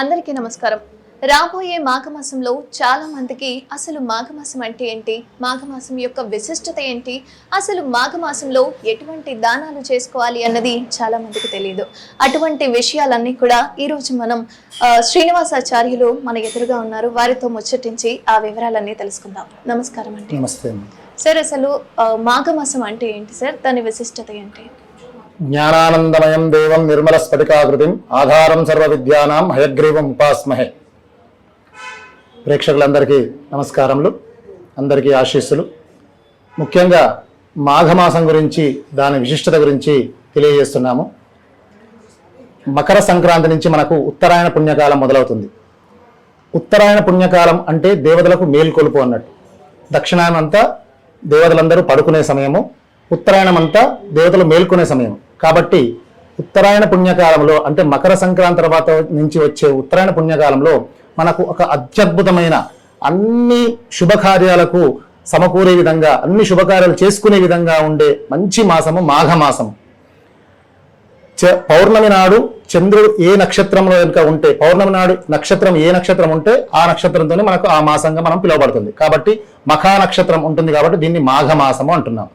అందరికీ నమస్కారం. రాబోయే మాఘమాసంలో చాలా మందికి అసలు మాఘమాసం అంటే ఏంటి? మాఘమాసం యొక్క విశిష్టత ఏంటి? అసలు మాఘమాసంలో ఎటువంటి దానాలు చేసుకోవాలి అన్నది చాలా మందికి తెలియదు అటువంటి విషయాలన్నీ కూడా ఈరోజు మనం శ్రీనివాసాచార్యులు మన ఎదురుగా ఉన్నారు. వారితో ముచ్చటించి ఆ వివరాలన్నీ తెలుసుకుందాం. నమస్కారం అండి. నమస్తే సార్ అసలు మాఘమాసం అంటే ఏంటి సార్? దాని విశిష్టత ఏంటి? జ్ఞానానందమయం దేవం నిర్మల స్ఫటికాకృతిం ఆధారం సర్వ విద్యానాం హయగ్రీవం ఉపాస్మహే. ప్రేక్షకులందరికీ నమస్కారములు అందరికీ ఆశీస్సులు. ముఖ్యంగా మాఘమాసం గురించి దాని విశిష్టత గురించి తెలియజేస్తున్నాము. మకర సంక్రాంతి నుంచి మనకు ఉత్తరాయణ పుణ్యకాలం మొదలవుతుంది. ఉత్తరాయణ పుణ్యకాలం అంటే దేవతలకు మేల్కొలుపు అన్నట్టు. దక్షిణాయనంతా దేవతలందరూ పడుకునే సమయము ఉత్తరాయణం అంతా దేవతలు మేల్కొనే సమయం కాబట్టి ఉత్తరాయణ పుణ్యకాలంలో అంటే మకర సంక్రాంతి తర్వాత నుంచి వచ్చే ఉత్తరాయణ పుణ్యకాలంలో మనకు ఒక అత్యద్భుతమైన అన్ని శుభకార్యాలకు సమకూరే విధంగా అన్ని శుభకార్యాలు చేసుకునే విధంగా ఉండే మంచి మాసము మాఘమాసము చ- పౌర్ణమి నాడు చంద్రుడు ఏ నక్షత్రంలో కనుక ఉంటే పౌర్ణమి నాడు నక్షత్రం ఏ నక్షత్రం ఉంటే ఆ నక్షత్రంతోనే మనకు ఆ మాసంగా మనం పిలువబడుతుంది. కాబట్టి మఖా నక్షత్రం ఉంటుంది కాబట్టి దీన్ని మాఘమాసము అంటున్నాం.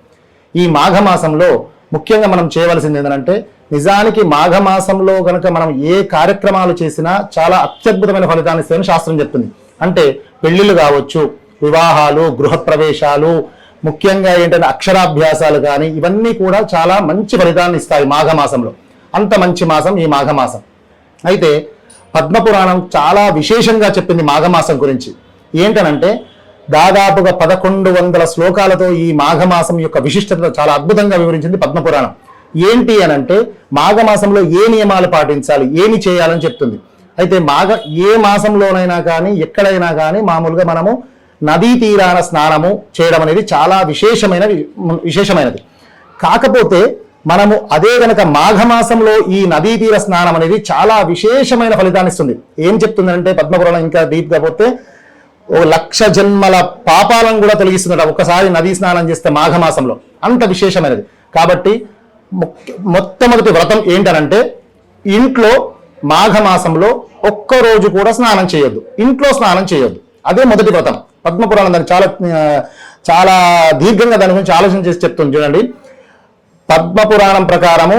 ఈ మాఘమాసంలో ముఖ్యంగా మనం చేయవలసింది ఏంటంటే నిజానికి మాఘమాసంలో కనుక మనం ఏ కార్యక్రమాలు చేసినా చాలా అత్యద్భుతమైన ఫలితాన్ని ఇస్తాయని శాస్త్రం చెప్తుంది. అంటే పెళ్ళిళ్ళు కావచ్చు వివాహాలు గృహప్రవేశాలు ముఖ్యంగా ఏంటంటే అక్షరాభ్యాసాలు కానీ ఇవన్నీ కూడా చాలా మంచి ఫలితాన్ని ఇస్తాయి మాఘమాసంలో. అంత మంచి మాసం ఈ మాఘమాసం. అయితే పద్మపురాణం చాలా విశేషంగా చెప్పింది మాఘమాసం గురించి. ఏంటనంటే దాదాపుగా పదకొండు వందల శ్లోకాలతో ఈ మాఘమాసం యొక్క విశిష్టత చాలా అద్భుతంగా వివరించింది పద్మపురాణం. ఏంటి అనంటే మాఘమాసంలో ఏ నియమాలు పాటించాలి ఏమి చేయాలని చెప్తుంది. అయితే మాఘ ఏ మాసంలోనైనా కానీ ఎక్కడైనా కానీ మామూలుగా మనము నదీ తీరాన స్నానము చేయడం అనేది చాలా విశేషమైన విశేషమైనది. కాకపోతే మనము అదే గనక మాఘమాసంలో ఈ నదీ తీర స్నానం అనేది చాలా విశేషమైన ఫలితాన్ని ఇస్తుంది. ఏం చెప్తుందంటే పద్మపురాణం ఇంకా డీప్గా పోతే ఓ లక్ష జన్మల పాపాలను కూడా తొలగిస్తుందట. ఒక్కసారి నదీ స్నానం చేస్తే మాఘమాసంలో. అంత విశేషమైనది. కాబట్టి మొట్టమొదటి వ్రతం ఏంటనంటే ఇంట్లో మాఘమాసంలో ఒక్క రోజు కూడా స్నానం చేయొద్దు. ఇంట్లో స్నానం చేయొద్దు. అదే మొదటి వ్రతం. పద్మపురాణం దాన్ని చాలా చాలా దీర్ఘంగా దాని గురించి ఆలోచన చేసి చెప్తుంది. చూడండి. పద్మపురాణం ప్రకారము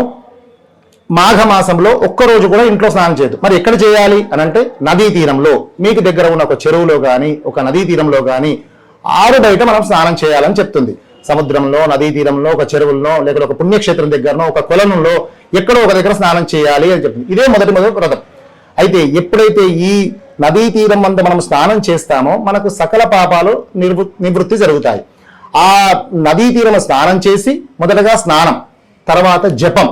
మాఘమాసంలో ఒక్కరోజు కూడా ఇంట్లో స్నానం చేయదు. మరి ఎక్కడ చేయాలి అని అంటే నదీ తీరంలో. మీకు దగ్గర ఉన్న ఒక చెరువులో కానీ ఒక నదీ తీరంలో కానీ ఆరు బయట మనం స్నానం చేయాలని చెప్తుంది. సముద్రంలో నదీ తీరంలో ఒక చెరువుల్లో లేకపోతే ఒక పుణ్యక్షేత్రం దగ్గరనో ఒక కొలనులో ఎక్కడో ఒక దగ్గర స్నానం చేయాలి అని చెప్తుంది. ఇదే మొదటి మొదటి వ్రతం. అయితే ఎప్పుడైతే ఈ నదీ తీరం వద్ద మనం స్నానం చేస్తామో మనకు సకల పాపాలు నిర్వృ నివృత్తి జరుగుతాయి. ఆ నదీ తీరం స్నానం చేసి మొదటగా స్నానం తర్వాత జపం.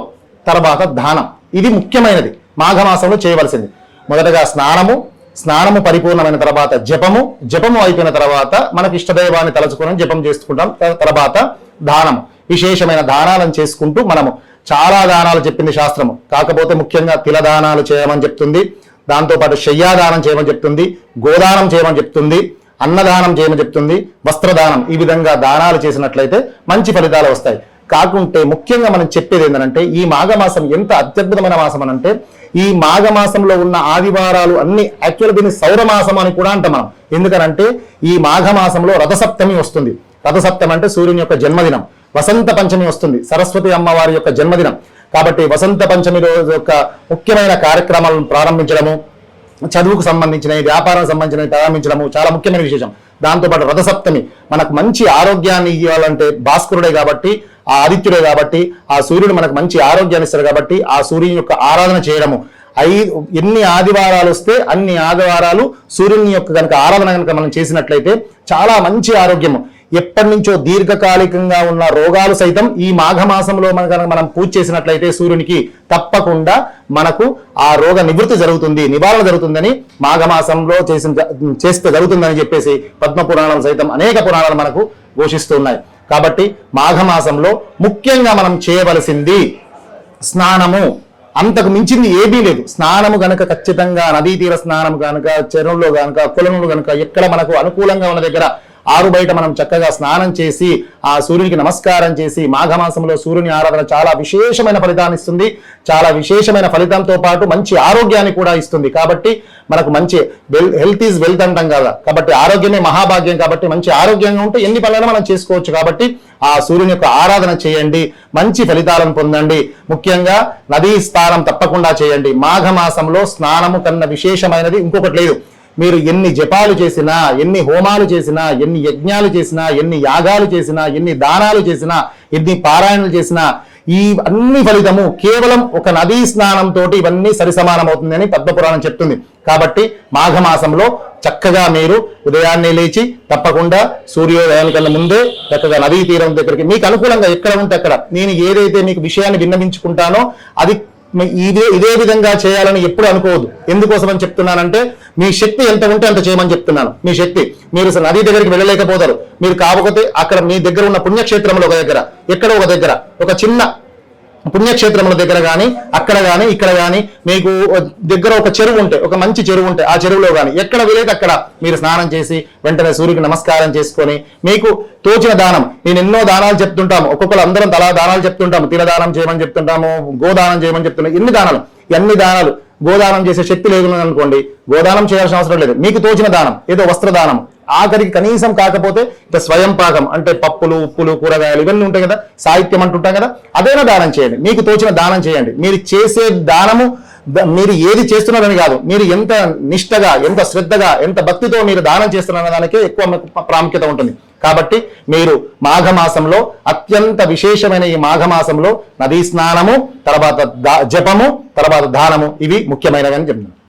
తర్వాత దానం ఇది ముఖ్యమైనది. మాఘమాసంలో చేయవలసింది. మొదటగా స్నానము స్నానము పరిపూర్ణమైన తర్వాత జపము జపము అయిపోయిన తర్వాత మనకి ఇష్టదైవాన్ని తలుచుకొని జపం చేసుకుంటాం. తర్వాత దానము విశేషమైన దానాలను చేసుకుంటూ మనము చాలా దానాలు చెప్పింది శాస్త్రము. కాకపోతే ముఖ్యంగా తిల దానాలు చేయమని చెప్తుంది. దాంతోపాటు శయ్యాదానం చేయమని చెప్తుంది. గోదానం చేయమని చెప్తుంది. అన్నదానం చేయమని చెప్తుంది. వస్త్రదానం. ఈ విధంగా దానాలు చేసినట్లయితే మంచి ఫలితాలు వస్తాయి. కాకుంటే ముఖ్యంగా మనం చెప్పేది ఏంటంటే ఈ మాఘమాసం ఎంత అత్యద్భుతమైన మాసం అని అంటే ఈ మాఘమాసంలో ఉన్న ఆదివారాలు అన్ని యాక్చువల్ దీన్ని సౌరమాసం అని కూడా అంటాం మనం. ఎందుకనంటే ఈ మాఘమాసంలో రథసప్తమి వస్తుంది. రథసప్తమి అంటే సూర్యుని యొక్క జన్మదినం. వసంత పంచమి వస్తుంది. సరస్వతి అమ్మవారి యొక్క జన్మదినం. కాబట్టి వసంత పంచమి రోజు యొక్క ముఖ్యమైన కార్యక్రమాలను ప్రారంభించడము చదువుకు సంబంధించినవి వ్యాపారం సంబంధించినవి ప్రారంభించడము చాలా ముఖ్యమైన విశేషం. దాంతోపాటు రథసప్తమి మనకు మంచి ఆరోగ్యాన్ని ఇవ్వాలంటే భాస్కరుడే కాబట్టి ఆ ఆదిత్యుడే కాబట్టి ఆ సూర్యుడు మనకు మంచి ఆరోగ్యాన్ని ఇస్తాడు కాబట్టి ఆ సూర్యుని యొక్క ఆరాధన చేయడము. ఐదు ఎన్ని ఆదివారాలు వస్తే అన్ని ఆదివారాలు సూర్యుని యొక్క కనుక ఆరాధన కనుక మనం చేసినట్లయితే చాలా మంచి ఆరోగ్యము. ఎప్పటి నుంచో దీర్ఘకాలికంగా ఉన్న రోగాలు సైతం ఈ మాఘమాసంలో మన కనుక మనం పూజ చేసినట్లయితే సూర్యునికి తప్పకుండా మనకు ఆ రోగ నివృత్తి జరుగుతుంది నివారణ జరుగుతుందని మాఘమాసంలో చేసిన చేస్తే జరుగుతుందని చెప్పేసి పద్మ పురాణం సైతం అనేక పురాణాలు మనకు ఘోషిస్తున్నాయి. కాబట్టి మాఘమాసంలో ముఖ్యంగా మనం చేయవలసింది స్నానము. అంతకు మించింది ఏమీ లేదు. స్నానము గనక ఖచ్చితంగా నదీ తీర స్నానం గనక చెరువులో గనక కులంలో గనక ఎక్కడ మనకు అనుకూలంగా ఉన్న దగ్గర ఆరు బయట మనం చక్కగా స్నానం చేసి ఆ సూర్యునికి నమస్కారం చేసి మాఘమాసంలో సూర్యుని ఆరాధన చాలా విశేషమైన ఫలితాన్ని ఇస్తుంది. చాలా విశేషమైన ఫలితంతో పాటు మంచి ఆరోగ్యాన్ని కూడా ఇస్తుంది. కాబట్టి మనకు మంచి హెల్త్ ఈజ్ వెల్త్ అంటాం కదా. కాబట్టి ఆరోగ్యమే మహాభాగ్యం. కాబట్టి మంచి ఆరోగ్యంగా ఉంటే ఎన్ని పనులైనా మనం చేసుకోవచ్చు. కాబట్టి ఆ సూర్యుని యొక్క ఆరాధన చేయండి. మంచి ఫలితాలను పొందండి. ముఖ్యంగా నదీ స్నానం తప్పకుండా చేయండి. మాఘమాసంలో స్నానము కన్నా విశేషమైనది ఇంకొకటి లేదు. మీరు ఎన్ని జపాలు చేసినా ఎన్ని హోమాలు చేసినా ఎన్ని యజ్ఞాలు చేసినా ఎన్ని యాగాలు చేసినా ఎన్ని దానాలు చేసినా ఎన్ని పారాయణలు చేసినా ఈ అన్ని ఫలితము కేవలం ఒక నదీ స్నానంతో ఇవన్నీ సరిసమానం అవుతుందని పద్మపురాణం చెప్తుంది. కాబట్టి మాఘమాసంలో చక్కగా మీరు ఉదయాన్నే లేచి తప్పకుండా సూర్యోదయం కన్నా ముందే చక్కగా నదీ తీరం దగ్గరికి మీకు అనుకూలంగా ఎక్కడ ఉంటే అక్కడ నేను ఏదైతే మీకు విషయాన్ని విన్నవించుకుంటానో అది ఇదే ఇదే విధంగా చేయాలని ఎప్పుడు అనుకోవద్దు. ఎందుకోసం అని చెప్తున్నానంటే మీ శక్తి ఎంత ఉంటే అంత చేయమని చెప్తున్నాను. మీ శక్తి. మీరు నది దగ్గరికి వెళ్ళలేకపోతారు. మీరు కాకపోతే అక్కడ మీ దగ్గర ఉన్న పుణ్యక్షేత్రంలో ఒక దగ్గర ఎక్కడ ఒక దగ్గర ఒక చిన్న పుణ్యక్షేత్రముల దగ్గర కానీ అక్కడ కానీ ఇక్కడ కానీ మీకు దగ్గర ఒక చెరువు ఉంటే ఒక మంచి చెరువు ఉంటే ఆ చెరువులో కానీ ఎక్కడ వీలైతే అక్కడ మీరు స్నానం చేసి వెంటనే సూర్యుకి నమస్కారం చేసుకొని మీకు తోచిన దానం నేను ఎన్నో దానాలు చెప్తుంటాము ఒక్కొక్కరు అందరం తలా దానాలు చెప్తుంటాము తిలదానం చేయమని చెప్తుంటాము గోదానం చేయమని చెప్తున్నాం ఎన్ని దానాలు ఎన్ని దానాలు గోదానం చేసే శక్తి లేదు అనుకోండి గోదానం చేయాల్సిన అవసరం లేదు. మీకు తోచిన దానం ఏదో వస్త్రదానం ఆఖరికి కనీసం కాకపోతే ఇట్లా స్వయం పాకం అంటే పప్పులు ఉప్పులు కూరగాయలు ఇవన్నీ ఉంటాయి కదా సాహిత్యం అంటుంటాం కదా అదైనా దానం చేయండి. మీకు తోచిన దానం చేయండి. మీరు చేసే దానము మీరు ఏది చేస్తున్నారని కాదు. మీరు ఎంత నిష్టగా ఎంత శ్రద్ధగా ఎంత భక్తితో మీరు దానం చేస్తున్నారనే దానికే ఎక్కువ ప్రాముఖ్యత ఉంటుంది. కాబట్టి మీరు మాఘమాసంలో అత్యంత విశేషమైన ఈ మాఘమాసంలో నదీ స్నానము తర్వాత దా- జపము తర్వాత దానము ఇవి ముఖ్యమైనవి అని చెప్తున్నాను.